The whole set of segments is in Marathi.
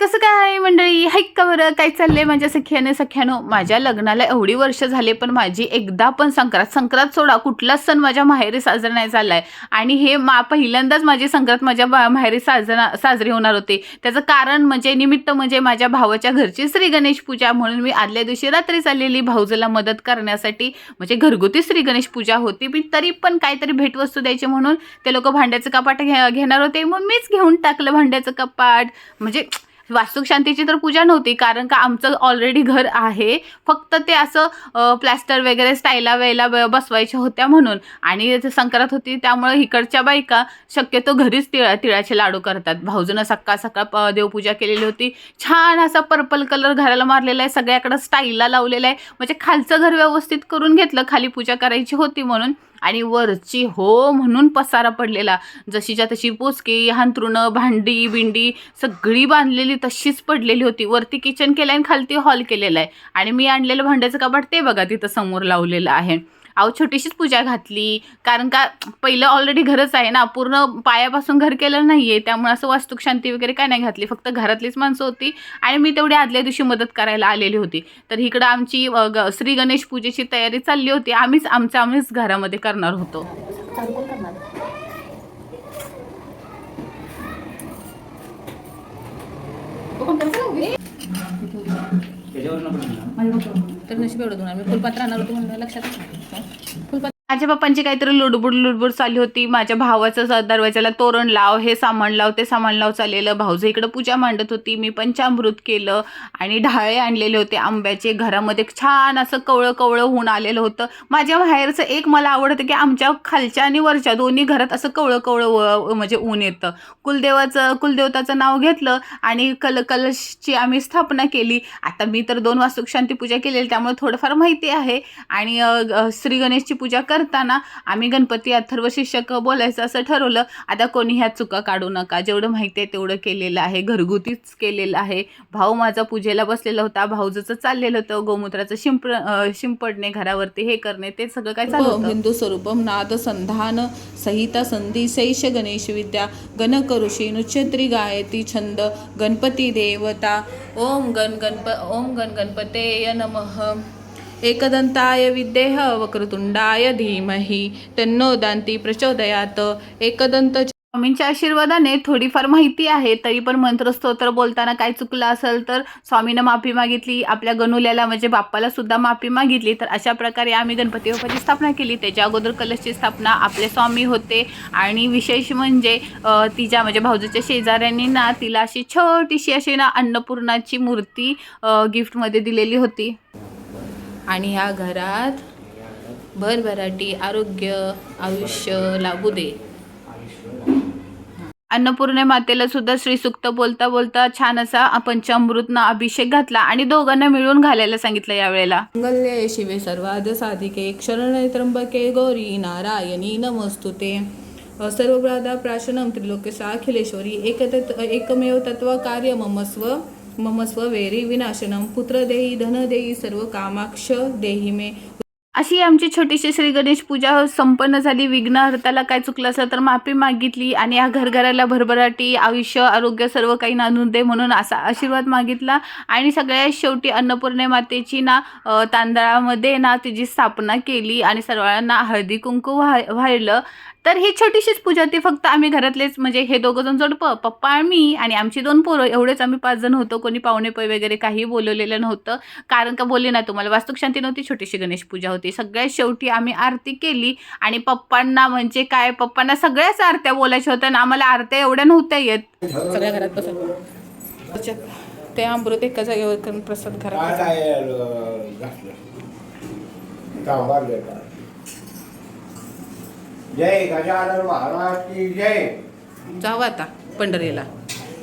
कसं काय आहे मंडळी? हाईक का बरं? काय चाललंय माझ्या सख्याने? सख्यानो माझ्या लग्नाला एवढी वर्ष झाले पण माझी एकदा पण संक्रांत संक्रांत सोडा कुठलाच सण माझ्या माहेरी साजरा नाही झाला आहे आणि हे मा पहिल्यांदाच माझी संक्रांत माझ्या बा- माहेरी साजरा साजरी होणार होते. त्याचं कारण म्हणजे निमित्त म्हणजे माझ्या भावाच्या घरची श्री गणेश पूजा म्हणून मी आदल्या दिवशी रात्री चाललेली भाऊजला मदत करण्यासाठी म्हणजे घरगुती श्री गणेश पूजा होती. मी तरी पण काहीतरी भेटवस्तू द्यायची म्हणून ते लोक भांड्याचं कपाट घे घेणार होते. मग मीच घेऊन टाकलं भांड्याचं कपाट. म्हणजे वास्तुक शांतीची तर पूजा नव्हती कारण का आमचं ऑलरेडी घर आहे. फक्त ते असं प्लॅस्टर वगैरे स्टाईला वेळेला बसवायच्या होत्या म्हणून. आणि संक्रांत होती त्यामुळे इकडच्या बायका शक्यतो घरीच तिळा तिळाचे लाडू करतात. भाऊजनं सकाळ सकाळ प- देवपूजा केलेली होती. छान असा पर्पल कलर घराला मारलेला आहे सगळ्याकडं स्टाईलला लावलेला आहे. म्हणजे खालचं घर व्यवस्थित करून घेतलं खाली पूजा करायची होती म्हणून. आणि वरची हो म्हणून पसारा पडलेला. जशीच्या तशी पोचकी हांतरुणं भांडी बिंडी सगळी बांधलेली तशीच पडलेली होती. वरती किचन केलं आहे आणि खालती हॉल केलेला आहे आणि मी आणलेलं भांड्याचं कपाट ते बघा तिथं समोर लावलेलं आहे. अहो छोटीशीच पूजा घातली. कारण का पहिलं ऑलरेडी घरच आहे ना. पूर्ण पायापासून घर केलं नाही आहे त्यामुळे असं वास्तुक शांती वगैरे काय नाही घातली. फक्त घरातलीच माणसं होती आणि मी तेवढी आदल्या दिवशी मदत करायला आलेली होती. तर इकडं आमची ग- श्री गणेश पूजेची तयारी चालली होती. आम्हीच आमच्या आम्हीच घरामध्ये करणार होतो. तर नशीब एवढं दोन आम्ही फुलपात्र आणणार होतो म्हणून लक्षात फुलपात्र माझ्या पप्पांची काहीतरी लुडबुड लुडबुड चालली होती. माझ्या भावाचं दरवाजाला तोरण लाव हे सामान लाव ते सामान लाव चाललेलं. भाऊचं इकडं पूजा मांडत होती. मी पंचामृत केलं आणि ढाळे आणलेले होते आंब्याचे. घरामध्ये छान असं कवळं कवळं होऊन आलेलं होतं. माझ्या बाहेरचं एक मला आवडतं की आमच्या खालच्या आणि वरच्या दोन्ही घरात असं कवळं कवळं म्हणजे ऊन येतं. कुलदेवाचं कुलदेवताचं नाव घेतलं आणि कल कलशची आम्ही स्थापना केली. आता मी तर दोन वास्तुक शांती पूजा केलेली त्यामुळे थोडंफार माहिती आहे. आणि श्री गणेशची पूजा करताना आम्ही गणपती अथर्व शिक्षक बोलायचं असं ठरवलं. आता कोणी ह्या चुका काढू नका. जेवढं माहिती आहे तेवढं केलेलं आहे. घरगुतीच केलेलं आहे. भाऊ माझा पूजेला बसलेला होता. भाऊजचं चाललेलं होतं गोमूत्राचं शिंप शिंपडणे घरावरती हे करणे ते सगळं काय चालू हो, हिंदू स्वरूपम नाद संधान संहिता संधी सैष गणेश विद्या गणकऋषी नुच्छत्री गायती छंद गणपती देवता. ओम गण गणप ओम गण गणपतेय नमः. एकदंताय विद्येह वक्रतुंडाय धीमहि तन्नो दांती प्रचोदयात। एकदंत स्वामींच्या आशीर्वादाने थोडीफार माहिती आहे तरी पण मंत्रस्तोत्र बोलताना काय चुकलं असेल तर स्वामीनं माफी मागितली आपल्या गणुल्याला म्हणजे बाप्पाला सुद्धा माफी मागितली तर अशा प्रकारे आम्ही गणपती बाप्पाची स्थापना केली. त्याच्या अगोदर कलशची स्थापना आपले स्वामी होते आणि विशेष म्हणजे तिच्या म्हणजे भाऊजीच्या शेजाऱ्यांनी ना तिला अशी छोटीशी अशी ना अन्नपूर्णाची मूर्ती गिफ्टमध्ये दिलेली होती. आणि ह्या घरात भरभराटी आरोग्य आयुष्य लाभू दे. अन्नपूर्णे मातेला सुद्धा श्रीसुक्त बोलता बोलता छान असा पंचामृतनं अभिषेक घातला आणि दोघांना मिळून घालायला सांगितलं यावेळेला. मंगल्ये शिवे सर्वाद साधिके शरणे त्र्यंबके गौरी नारायणी नमस्तुते. सर्वप्रादा प्राशनम त्रिलोके अखिलेश्वरी एक एकमेव तत्व कार्य ममस्व ममस्व वेरी विनाशनम पुत्र देई धन देई सर्व कामाक्ष देही मे. अशी आमची छोटीशी श्री गणेश पूजा संपन्न झाली. विघ्नहर्ताला काय चुकलं असलं तर माफी मागितली आणि या घरघराला भरभराटी आयुष्य आरोग्य सर्व काही नांदून दे म्हणून असा आशीर्वाद मागितला. आणि सगळ्यात शेवटी अन्नपूर्णे मातेची ना तांदळामध्ये ना तिची स्थापना केली आणि सर्वांना हळदी कुंकू व्हा व्हायलं. तर ही छोटीशीच पूजा होती. फक्त आम्ही घरातलेच म्हणजे हे दोघं जण जोडपं पप्पा आणि मी आणि आमची दोन पोरं. एवढेच आम्ही पाच जण होतो. कोणी पाहुणे पै वगैरे काही बोलवलेलं नव्हतं. कारण का बोलले ना तुम्हाला वास्तुक शांती नव्हती छोटीशी गणेश पूजा होती. सगळ्यात शेवटी आम्ही आरती केली आणि पप्पांना म्हणजे काय पप्पांना सगळ्याच आरत्या बोलायच्या होत्या आणि आम्हाला आरत्या एवढ्या नव्हत्या येत. सगळ्या घरात बसून. ते अमृत एका जागेवर करून प्रसाद काय घरात काय अं, घातलं गाव बांधले का जय गजानन महाराज की जय. जावं आता पंढरीला.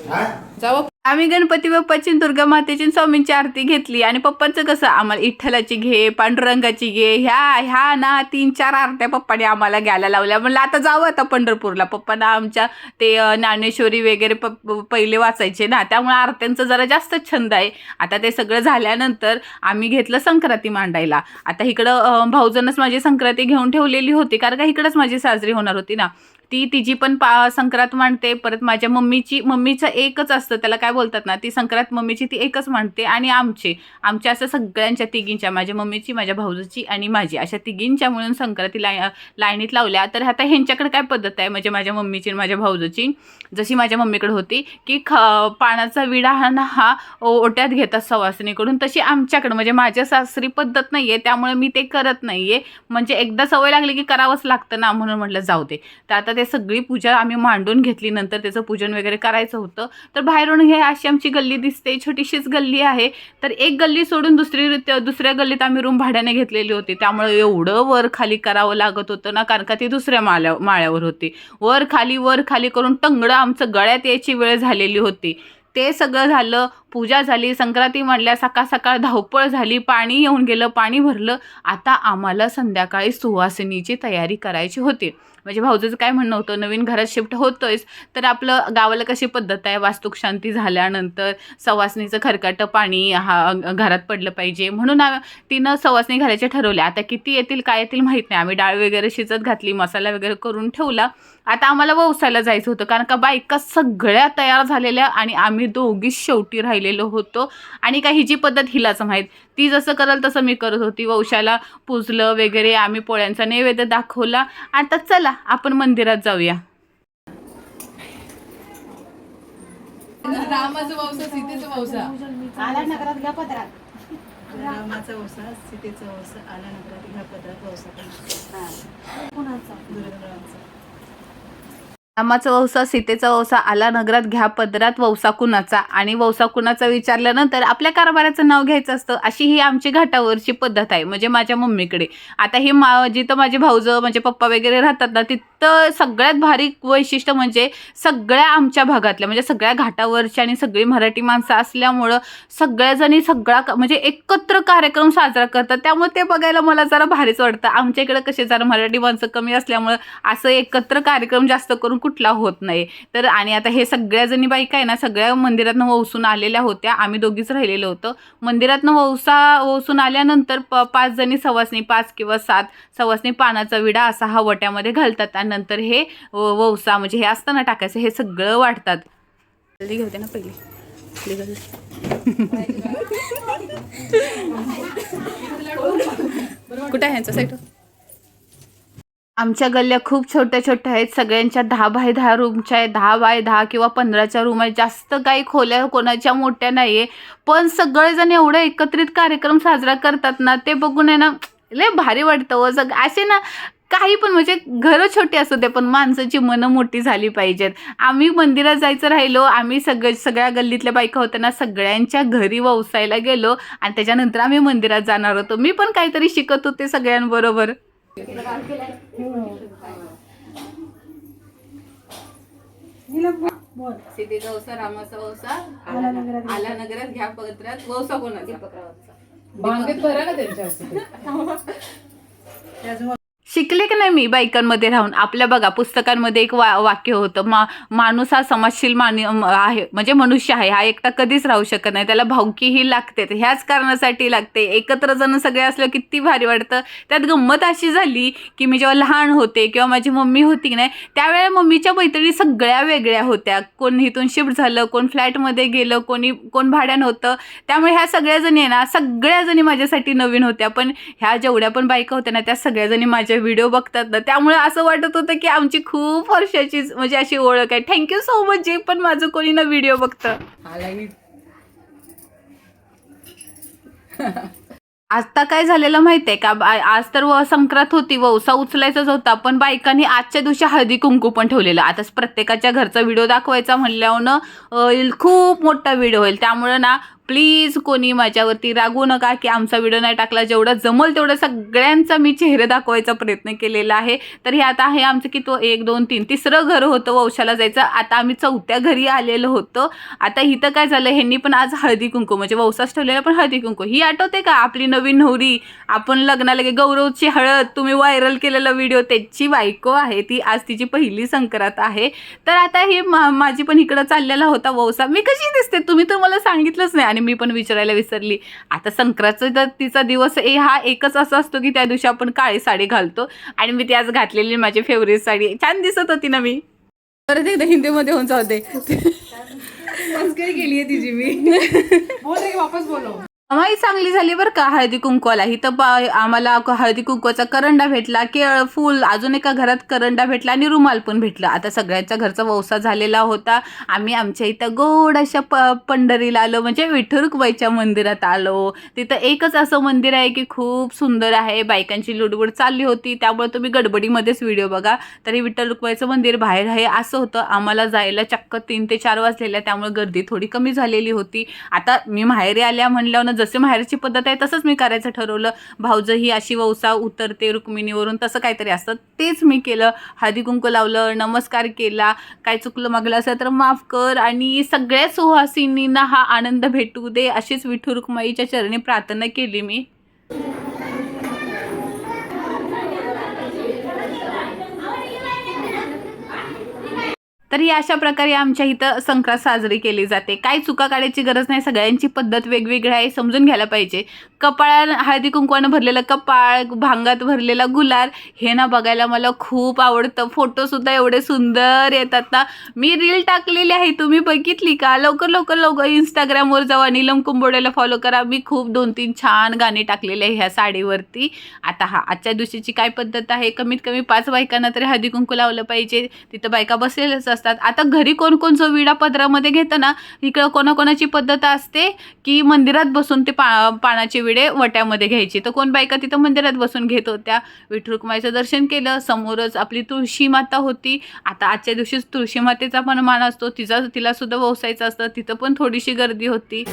हा? जावं आम्ही गणपती बाप्पाची दुर्गा मातेची स्वामींची आरती घेतली. आणि पप्पांचं कसं? आम्हाला विठ्ठलाची घे पांडुरंगाची घे ह्या ह्या ना तीन चार आरत्या पप्पाने आम्हाला घ्यायला लावल्या. म्हणलं आता जावं आता पंढरपूरला. पप्पांना आमच्या ते ज्ञानेश्वरी वगैरे प पहिले वाचायचे ना. त्यामुळे आरत्यांचं जरा जास्त छंद आहे. आता ते सगळं झाल्यानंतर आम्ही घेतलं संक्रांती मांडायला. आता इकडं भाऊजनच माझी संक्रांती घेऊन ठेवलेली होती. कारण का इकडंच माझी साजरी होणार होती ना. ती तिची पण पा संक्रांत मांडते. परत माझ्या मम्मीची मम्मीचं एकच असतं त्याला काय बोलतात ना ती संक्रांत मम्मीची ती एकच मांडते आणि आमची. आमच्या असं सगळ्यांच्या तिघींच्या माझ्या मम्मीची माझ्या भाऊजीची आणि माझी अशा तिघींच्या मिळून संक्रांती लाय लाईनीत लावल्या. तर आता ह्यांच्याकडे काय पद्धत आहे? म्हणजे माझ्या मम्मीची आणि माझ्या भाऊजीची. जशी माझ्या मम्मीकडे होती की ख पाण्याचा विडा हा ना हा ओट्यात घेतात सवासणीकडून तशी आमच्याकडं. म्हणजे माझ्या सासरी पद्धत नाही आहे त्यामुळे मी ते करत नाही आहे म्हणजे एकदा सवय लागली की करावंच लागतं ना म्हणून म्हटलं जाऊ दे. तर आता ते सगळी पूजा आम्ही मांडून घेतली. नंतर त्याचं पूजन वगैरे करायचं होतं. तर बाहेरून हे अशी आमची गल्ली दिसते. छोटीशीच गल्ली आहे. तर एक गल्ली सोडून दुसरी दुसऱ्या गल्लीत आम्ही रूम भाड्याने घेतलेली होती. त्यामुळे एवढं वर खाली करावं लागत होतं ना कारण का ती दुसऱ्या माळ्या माळ्यावर होती. वर खाली वर खाली करून टंगडं आमचं गळ्यात यायची वेळ झालेली होती. ते सगळं झालं. पूजा झाली. संक्रांती म्हणल्या सकाळ सकाळ धावपळ झाली. पाणी येऊन गेलं. पाणी भरलं. आता आम्हाला संध्याकाळी सुवासिनीची तयारी करायची होती. म्हणजे भाऊजीचं काय म्हणणं होतं? नवीन घरात शिफ्ट होतोयच तर आपलं गावाला कशी पद्धत आहे? वास्तुक शांती झाल्यानंतर सवासणीचं खरकाटं पाणी हा घरात पडलं पाहिजे. म्हणून तिनं सवासणी घालायचे ठरवले. आता किती येतील काय येतील माहीत नाही. आम्ही डाळ वगैरे शिजत घातली मसाला वगैरे करून ठेवला. आता आम्हाला वसायला जायचं होतं कारण का बायका सगळ्या तयार झालेल्या आणि आम्ही दोघीच शेवटी राहिलेलो होतो. आणि काही जी पद्धत हिलाच माहीत. ती जसं करल तसं मी करत होती. वंशाला पुजलं वगैरे आम्ही पोळ्यांचा नैवेद्य दाखवला. आता चला आपण मंदिरात जाऊया. रामाचं वंश सीतेचं वंश. रामाचा वसा सीतेचा वसा आला नगरात ह्या पदरात वसा दुर्योधनाचा. रामाचा वौसा सीतेचा वौसा आला नगरात घ्या पदरात वौसा कुणाचा? आणि वौसा कुणाचा विचारल्यानंतर आपल्या कारभाराचं नाव घ्यायचं असतं अशी ही आमची घाटावरची पद्धत आहे म्हणजे माझ्या मम्मीकडे. आता ही मा जिथं माझे भाऊजं माझे पप्पा वगैरे राहतात ना तिथं सगळ्यात भारी वैशिष्ट्य म्हणजे सगळ्या आमच्या भागातल्या म्हणजे सगळ्या घाटावरच्या आणि सगळी मराठी माणसं असल्यामुळं सगळ्याजणी सगळा म्हणजे एकत्र कार्यक्रम साजरा करतात. त्यामुळे ते बघायला मला जरा भारीच वाटतं. आमच्या इकडे कसे जरा मराठी माणसं कमी असल्यामुळं असं एकत्र कार्यक्रम जास्त करून कुठला होत नाही. तर आणि आता हे सगळ्या जणी बायका आहे ना सगळ्या मंदिरातनं वसून आलेल्या होत्या. आम्ही दोघीच राहिलेलो होतो. मंदिरातनं वौसा वसून आल्यानंतर प पाच जणी सवासणी पाच किंवा सात सवासणी पानाचा विडा असा हा वट्यामध्ये घालतात आणि नंतर हे वौसा म्हणजे हे असतं ना टाकायचं हे सगळं वाटतात जल्दी घेते ना पहिली. कुठे आहे ह्यांचा साईड आमच्या गल्ल्या खूप छोट्या छोट्या आहेत. सगळ्यांच्या दहा बाय दहा रूमच्या आहेत. दहा बाय दहा किंवा पंधराच्या रूम आहेत. जास्त काही खोल्या कोणाच्या मोठ्या नाही आहे पण सगळेजण एवढं एकत्रित कार्यक्रम साजरा करतात ना ते बघून आहे ना लय भारी वाटतं व सग असे ना काही पण म्हणजे घरं छोटी असू दे पण माणसाची मनं मोठी झाली पाहिजेत. आम्ही मंदिरात जायचं राहिलो आम्ही सगळं सगळ्या गल्लीतल्या बायका होत्या ना सगळ्यांच्या घरी वसायला गेलो आणि त्याच्यानंतर आम्ही मंदिरात जाणार होतो. मी पण काहीतरी शिकत होते सगळ्यांबरोबर. सीतेचा वसा रामाचा वसा आला नगरात घ्या पत्रात वसा कोणाचा बांगेत भरा ना त्यांच्या. शिकले की नाही मी बायकांमध्ये राहून? आपल्या बघा पुस्तकांमध्ये एक वा वाक्य होतं मा माणूस हा समाजशील मान आहे म्हणजे मनुष्य आहे. हा एकटा कधीच राहू शकत नाही. त्याला भावकीही लागते. ह्याच कारणासाठी लागते. एकत्र जण सगळे असलं किती भारी वाटतं. त्यात गंमत अशी झाली की मी जेव्हा लहान होते किंवा माझी मम्मी होती की नाही त्यावेळेला मम्मीच्या मैत्रिणी सगळ्या वेगळ्या होत्या. कोण इथून शिफ्ट झालं कोण फ्लॅटमध्ये गेलं कोणी कोण भाड्यानं होतं. त्यामुळे ह्या सगळ्याजणी आहे ना सगळ्याजणी माझ्यासाठी नवीन होत्या. पण ह्या जेवढ्या पण बायका होत्या ना त्या सगळ्याजणी माझ्या माझे व्हिडिओ बघतात ना त्यामुळे असं वाटत होतं की आमची खूप वर्षाची म्हणजे अशी ओळख आहे. थँक्यू सो मच जे पण माझं कोणी ना व्हिडिओ बघतं. आता काय झालेलं माहिती आहे का आज तर व संक्रांत होती वौसा उचलायचाच होता पण बायकांनी आजच्या दिवशी हळदी कुंकू पण ठेवलेलं. आता प्रत्येकाच्या घरचा व्हिडिओ दाखवायचा म्हणल्यावर खूप मोठा व्हिडिओ होईल. त्यामुळं ना प्लीज कोणी माझ्यावरती रागू नका की आमचा व्हिडिओ नाही टाकला. जेवढं जमल तेवढं सगळ्यांचा मी चेहरे दाखवायचा प्रयत्न केलेला आहे. तर हे आता आहे आमचं की तो एक दोन तीन तिसरं घर होतं वंशाला जायचं. आता आम्ही चौथ्या घरी आलेलो होतो. आता इथं काय झालं ह्यांनी पण आज हळदी कुंकू म्हणजे वौसाच ठेवलेलं पण हळदी कुंकू. ही आठवते का आपली नवीन नवरी? आपण लग्नाला की गौरवची हळद तुम्ही व्हायरल केलेला व्हिडिओ त्याची बायको आहे ती. आज तिची पहिली संक्रांत आहे. तर आता हे मा माझी पण इकडं चाललेला होता वौसा मी कशी दिसते? तुम्ही तर मला सांगितलंच नाही. आणि मी पण विचारायला विसरली. आता संक्रांतचा तर तिचा दिवस ए हा एकच असा असतो की त्या दिवशी आपण काळी साडी घालतो. आणि मी ती आज घातलेली माझी फेवरेट साडी. छान दिसत होती ना मी. परत एकदा हिंदीमध्ये होऊन जाऊ दे. मस्करी केली आहे तिची मी. माही चांगली झाली बरं का हळदी कुंकवाला. इथं पा- आम्हाला हळदी कुंकवाचा करंडा भेटला केळ फूल अजून एका घरात करंडा भेटला आणि रुमाल पण भेटला. आता सगळ्यांच्या घरचा वौसा झालेला होता. आम्ही आमच्या इथं गोड अशा प पंढरीला आलो म्हणजे विठुरुकबाईच्या मंदिरात आलो. तिथं एकच असं मंदिर आहे की खूप सुंदर आहे बायकांची लुडबुड चालली होती. त्यामुळे तुम्ही गडबडीमध्येच व्हिडिओ बघा. तरी विठ्ठलरुकबाईचं मंदिर बाहेर आहे असं होतं. आम्हाला जायला चक्क तीन ते चार वाजलेल्या त्यामुळे गर्दी थोडी कमी झालेली होती. आता मी माहेरी आल्या म्हणल्यावर जसे माहेरची पद्धत आहे तसंच मी करायचं ठरवलं. भाऊज ही अशी वौसा उतरते रुक्मिणीवरून तसं काहीतरी असतं. तेच मी केलं. हळदी कुंकू लावलं नमस्कार केला. काय चुकलं मागलं असेल तर माफ कर. आणि सगळ्या सुहासिनींना हा आनंद भेटू दे अशीच विठू रुक्माईच्या चरणी प्रार्थना केली मी. तर ही अशा प्रकारे आमच्या इथं संक्रांत साजरी केली जाते. काही चुका काढायची गरज नाही. सगळ्यांची पद्धत वेगवेगळी आहे. समजून घ्यायला पाहिजे. कपाळा हळदी कुंकवानं भरलेलं कपाळ भांगात भरलेला गुलाल हे ना बघायला मला खूप आवडतं. फोटोसुद्धा एवढे सुंदर येतात ना. मी रील टाकलेली आहे. तुम्ही बघितली का? लवकर लवकर लवकर इंस्टाग्रामवर जावा. नीलम कुंबोड्याला फॉलो करा. मी खूप दोन तीन छान गाणी टाकलेले आहे ह्या साडीवरती. आता हा आजच्या दिवशीची काय पद्धत आहे? कमीत कमी पाच बायकांना तरी हळदी कुंकू लावलं पाहिजे. तिथं बायका बसेलच असतात. आता घरी कोण कोण जो विडा पदरामध्ये घेतं ना इकडं कोणाकोणाची पद्धत असते की मंदिरात बसून ते पा पानाचे विडे वट्यामध्ये घ्यायचे. तर कोण बायका तिथं मंदिरात बसून घेत होत्या. विठुरुकमाईचं दर्शन केलं. समोरच आपली तुळशी माता होती. आता आजच्या दिवशीच तुळशी मातेचा पण मान असतो. तिचा तिला सुद्धा वसायचं असतं. तिथं पण थोडीशी गर्दी होती.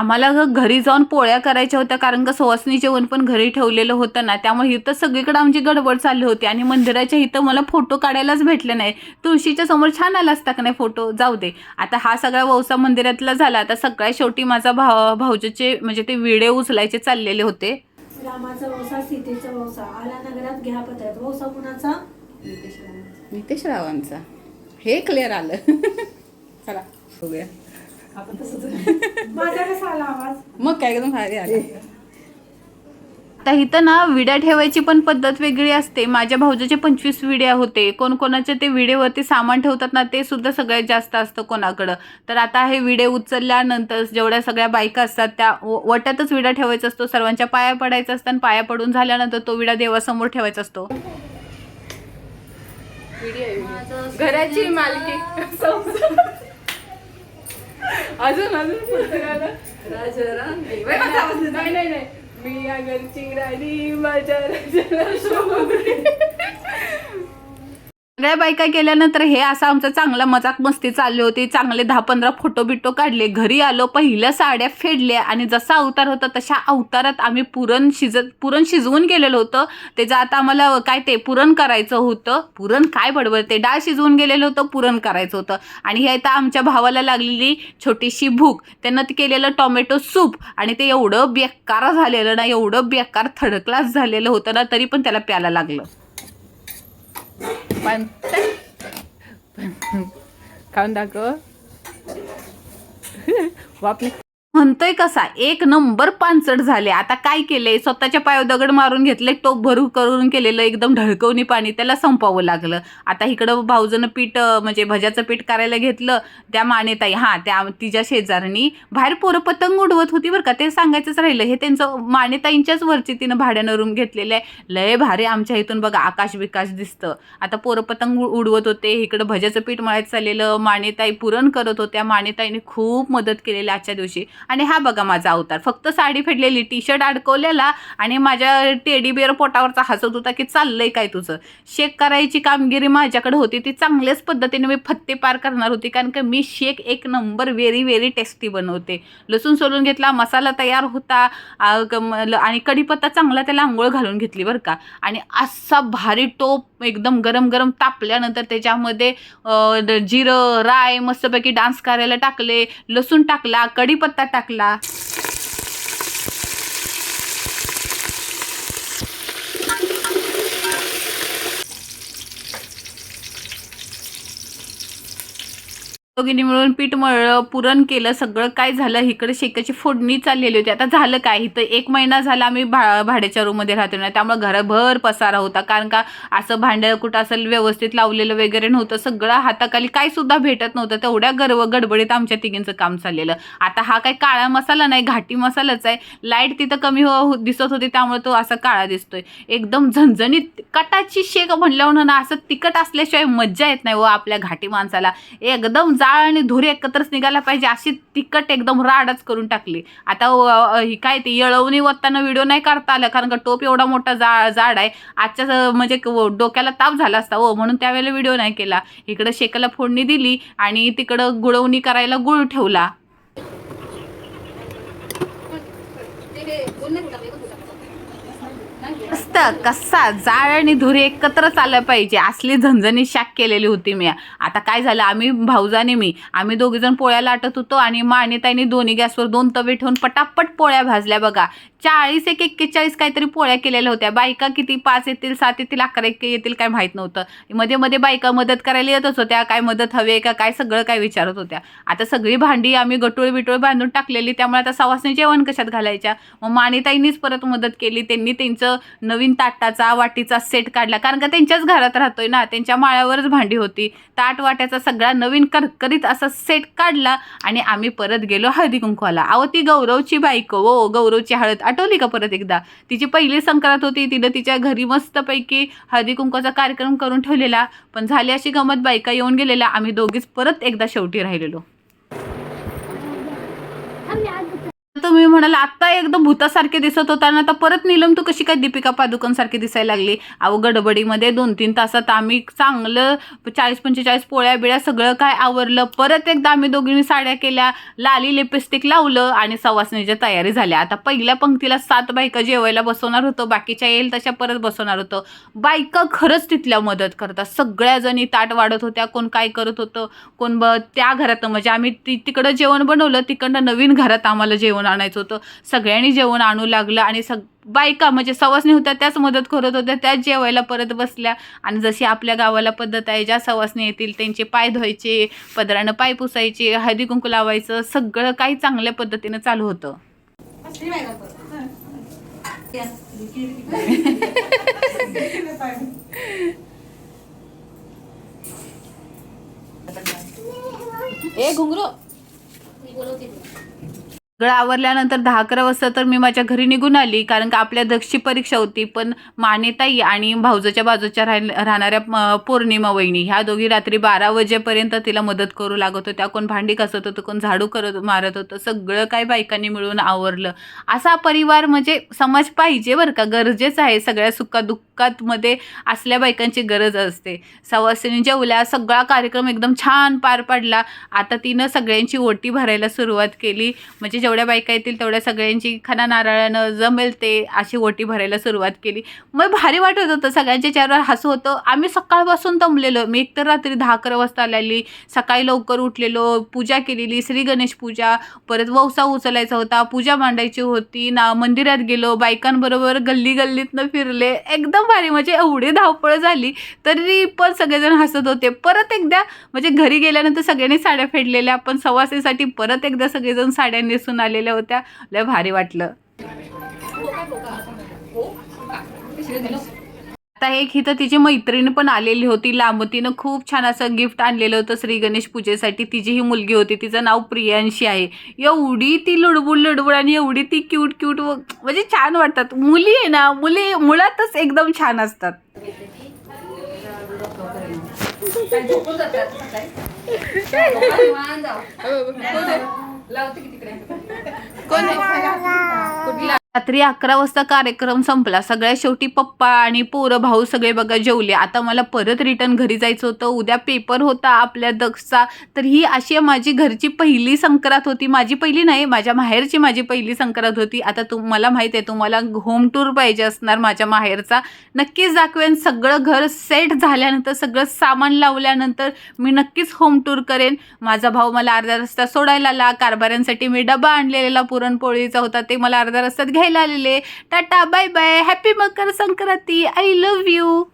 आम्हाला ग- घरी जाऊन पोळ्या करायच्या होत्या कारण का सुवासनी जेवण पण घरी ठेवलेलं होतं ना त्यामुळे इथं सगळीकडे आमची गडबड चालली होती आणि मंदिराच्या इथं मला फोटो काढायलाच भेटले नाही. तुळशीच्या समोर छान आला असता का नाही फोटो? जाऊ दे. आता हा सगळा वौसा मंदिरातला झाला. आता सगळ्यात शेवटी माझा भाव भाऊजीचे म्हणजे ते विडे उचलायचे चाललेले होते. रामाचा वसा सीतेचा वसा. आला नगरात घ्या पत्रात वसा कुणाचा? नितेश रावांचा. हे क्लिअर आलं. चला बघूया. माझा कसा आला आवाज. मग काय एकदम भारी आलं. आता इथं ना विड्या ठेवायची पण पद्धत वेगळी असते. माझ्या भाऊजाचे पंचवीस विड्या होते. कोणकोणाचे ते विडेवरती सामान ठेवतात ना ते सुद्धा सगळ्यात जास्त असतं कोणाकडं. तर आता हे विडे उचलल्यानंतर जेवढ्या सगळ्या बायका असतात त्या वट्यातच विडा ठेवायचा असतो. सर्वांच्या पाया पडायचा असतं आणि पाया पडून झाल्यानंतर तो विडा देवासमोर ठेवायचा असतो. घराची मालकी. अजून अजून पुढचं गाणं. नाही नाही नाही मी या घरची राणी माझ्या राजाला शोभली. सगळ्या बायका केल्यानंतर हे असं आमचं चांगला मजाक मस्ती चालली होती. चांगले दहा पंधरा फोटो बिटो काढले. घरी आलो पहिल्या साड्या फेडल्या आणि जसा अवतार होता तशा अवतारात आम्ही पुरण शिजत पुरण शिजवून गेलेलं होतं. त्याचं आता आम्हाला काय ते पुरण करायचं होतं. पुरण काय बडबड ते डाळ शिजवून गेलेलं होतं पुरण करायचं होतं. आणि हे आता आमच्या भावाला लागलेली छोटीशी भूक. त्यांना ते केलेलं टोमॅटो सूप आणि ते एवढं बेकार झालेलं ना एवढं बेकार थर्ड क्लास झालेलं होतं ना तरी पण त्याला प्यायला लागलं. pantai. Kawan dah go. Wap. म्हणतोय कसा एक नंबर पानचट झाले. आता काय केलंय? स्वतःच्या पायावर दगड मारून घेतले टोप भरू करून केलेलं एकदम ढळकवणी पाणी त्याला संपावं लागलं. आता इकडं भाऊजनं पीठ म्हणजे भज्याचं पीठ करायला घेतलं त्या मानेताई हां त्या तिच्या शेजारनी बाहेर पोरं पतंग उडवत होती बरं का ते सांगायचंच राहिलं. हे त्यांचं मानेताईंच्याच वरची तिनं भाड्यानं रूम घेतलेलं आहे. लय भारी आमच्या इथून बघा आकाश विकास दिसतं. आता पोरं पतंग उडवत होते इकडं भज्याचं पीठ मळायचं चाललेलं मानेताई पुरण करत होत्या. मानेताईने खूप मदत केलेली आजच्या दिवशी. आणि हा बघा माझा अवतार. फक्त साडी फेडलेली टी शर्ट अडकवलेला आणि माझ्या टेडी बिअर पोटावरचा हसत होता की चाललंय काय तुझं? शेक करायची कामगिरी माझ्याकडे होती ती चांगल्याच पद्धतीने मी फत्ते पार करणार होती कारण का मी शेक एक नंबर व्हेरी व्हेरी टेस्टी बनवते. लसूण सोलून घेतला मसाला तयार होता क- म- ल- आणि कढीपत्ता चांगला त्याला आंघोळ घालून घेतली बरं का. आणि असा भारी टोप एकदम गरम गरम तापल्यानंतर त्याच्यामध्ये जिरं राय मस्तपैकी डान्स करायला टाकले लसूण टाकला कढीपत्ता टाकला टाकला. दोघींनी मिळून पीठ मळलं पुरण केलं सगळं काय झालं? इकडे शेकाची फोडणी चाललेली होती. आता झालं काय? इथं एक महिना झाला आम्ही भा भाड्याच्या रूममध्ये राहतो. ना त्यामुळे घरभर पसारा होता. कारण का असं भांडं कुठं असं व्यवस्थित लावलेलं वगैरे नव्हतं. सगळं हाताखाली काय सुद्धा भेटत नव्हतं. तेवढ्या गर्व गडबडीत आमच्या तिघींचं काम चाललेलं. आता हा काय काळा मसाला नाही घाटी मसालाच आहे. लाइट तिथं कमी हो हो- दिसत होती. त्यामुळे तो असा काळा दिसतोय. एकदम झणझणीत कटाची शेक म्हणल्यावर ना असं तिखट असल्याशिवाय मज्जा येत नाही व आपल्या घाटी माणसाला. एकदम जा जाळ आणि धुरी एकत्रच निघायला पाहिजे अशी तिखट एकदम राडच करून टाकली. आता ही काय ते येळवणी वत्ताना व्हिडिओ नाही काढता आला कारण का टोप एवढा मोठा जा जाड आहे. आजच्या म्हणजे डोक्याला ताप झाला असता हो म्हणून त्यावेळेला व्हिडिओ नाही केला. इकडं शेकाला फोडणी दिली आणि तिकडं गुळवणी करायला गुळ ठेवला. मस्त कसा जाळ आणि धुरी एकत्रच आलं पाहिजे. असली झणझणी शाक केलेली होती मी. आता काय झालं? आम्ही भाऊजाने मी आम्ही दोघीजण पोळ्या लाटत होतो आणि मान्यताईने दोन्ही गॅसवर दोन तवे ठेवून पटापट पोळ्या भाजल्या बघा. चाळीस एक एक्केचाळीस काहीतरी पोळ्या केलेल्या होत्या. बायका किती पाच येतील सात येतील अकरा एक येतील काय माहीत नव्हतं. मध्ये मध्ये बायका मदत करायला येतच होत्या. काय मदत हवे आहे का काय सगळं काय विचारत होत्या. आता सगळी भांडी आम्ही गटोळ बिटोळ बांधून टाकलेली. त्यामुळे आता सवासने जेवण कशात घालायच्या? मग मानिताईंनीच परत मदत केली. त्यांनी त्यांचं नवीन ताटाचा वाटीचा सेट काढला. कारण का त्यांच्याच घरात राहतोय ना त्यांच्या माळ्यावरच भांडी होती. ताट वाट्याचा सगळा नवीन करकरीत असा सेट काढला आणि आम्ही परत गेलो हळदी कुंकवाला. अहो ती गौरवची बायको हो गौरवची हळद आठवली का परत एकदा? तिची पहिली संक्रांत होती तिनं तिच्या घरी मस्तपैकी हळदी कुंकवाचा कार्यक्रम करून ठेवलेला. पण झाली अशी गमत बायका येऊन गेलेल्या. आम्ही दोघीच परत एकदा शेवटी राहिलेलो. तुम्ही म्हणाल आता एकदम भूतासारखे दिसत होता ना आता परत नीलम तू कशी काय दीपिका पादुकन सारखी दिसायला लागली? अहो गडबडीमध्ये दोन तीन तासात आम्ही चांगलं चाळीस पंचेचाळीस पोळ्या बिळ्या सगळं काय आवरलं. परत एकदा आम्ही दोघींनी साड्या केल्या लाली लिपस्टिक लावलं आणि सवासणीच्या तयारी झाल्या. आता पहिल्या पंक्तीला सात बायका जेवायला बसवणार होतो बाकीच्या येईल तशा परत बसवणार होतो. बायका खरंच तिथल्या मदत करतात. सगळ्या जणी ताट वाढत होत्या कोण काय करत होतं कोण ब त्या घरात म्हणजे आम्ही ती तिकडं जेवण बनवलं तिकडनं नवीन घरात आम्हाला जेवण आणायचं होतं. सगळ्यांनी जेवण आणू लागलं आणि सग बायका म्हणजे सवासणी होत्या त्याच मदत करत होत्या त्याच जेवायला परत बसल्या. आणि जशी आपल्या गावाला पद्धत आहे ज्या सवासणी येतील त्यांचे पाय धुवायचे पदरानं पाय पुसायचे हळदी कुंकू लावायचं सगळं काही चांगल्या पद्धतीनं चालू होतं. ए घुंगरू. सगळं आवरल्यानंतर दहा अकरा वाजता तर मी माझ्या घरी निघून आली कारण का आपल्या दक्षची परीक्षा होती. पण मानेताई आणि भाऊजाच्या बाजूच्या राह राहणाऱ्या म, पौर्णिमा वहिनी ह्या दोघी रात्री बारा वाजेपर्यंत तिला मदत करू लागत होत्या. कोण भांडी कसत होतं कोण झाडू करत मारत होतं. सगळं काय बायकांनी मिळून आवरलं. असा परिवार म्हणजे समाज पाहिजे बरं का? गरजेचं आहे सगळ्या सुखा दुःख मध्ये असल्या बायकांची गरज असते. सवासिनी जेवल्या सगळा कार्यक्रम एकदम छान पार पडला. आता तिनं सगळ्यांची ओटी भरायला सुरुवात केली. म्हणजे जेवढ्या बायका येतील तेवढ्या सगळ्यांची खाना नारळानं जमेल ते अशी ओटी भरायला सुरुवात केली. मग भारी वाटत होतं. सगळ्यांच्या चेहऱ्यावर हसू होतं. आम्ही सकाळपासून दमलेलो. मी एकतर रात्री दहा अकरा वाजता आलेली. सकाळी लवकर उठलेलो. पूजा केलेली. श्री गणेश पूजा. परत वौसा उचलायचा होता. पूजा मांडायची होती. ना मंदिरात गेलो. बायकांबरोबर गल्ली गल्लीतनं फिरले. एकदम भारी म्हणजे एवढी धावपळ झाली तरी पण सगळेजण हसत होते परत एकदा म्हणजे घरी गेल्यानंतर सगळ्यांनी साड्या फेडलेल्या पण सवासेसाठी परत एकदा सगळेजण साड्या नेसून आलेल्या होत्या लय भारी वाटलं आता एक इथं तिची मैत्रीण पण आलेली होती. लांब तिनं खूप छान असं गिफ्ट आणलेलं होतं श्री गणेश पूजेसाठी. तिची ही मुलगी होती. तिचं नाव प्रियांशी आहे. एवढी ती लुडबुड लुडबुड आणि एवढी ती क्यूट क्यूट म्हणजे छान वाटतात. मुली आहे ना मुली मुळातच एकदम छान असतात. रात्री अकरा वाजता कार्यक्रम संपला. सगळ्या शेवटी पप्पा आणि पोरं भाऊ सगळे बघा जेवले. आता मला परत रिटर्न घरी जायचं होतं. उद्या पेपर होता आपल्या दक्षचा तर ही अशी माझी घरची पहिली संक्रांत होती. माझी पहिली नाही माझ्या माहेरची माझी पहिली संक्रांत होती. आता तुम मला माहीत आहे तुम्हाला होम टूर पाहिजे असणार माझ्या माहेरचा. नक्कीच दाखवेन. सगळं घर सेट झाल्यानंतर सगळं सामान लावल्यानंतर मी नक्कीच होम टूर करेन. माझा भाऊ मला अर्ध्या रस्ता सोडायला आला. कारभाऱ्यांसाठी मी डबा आणलेला पुरणपोळीचा होता. ते मला अर्ध्या रस्त्यात घ्यायला आलेले tata bye bye happy Makar Sankranti I love you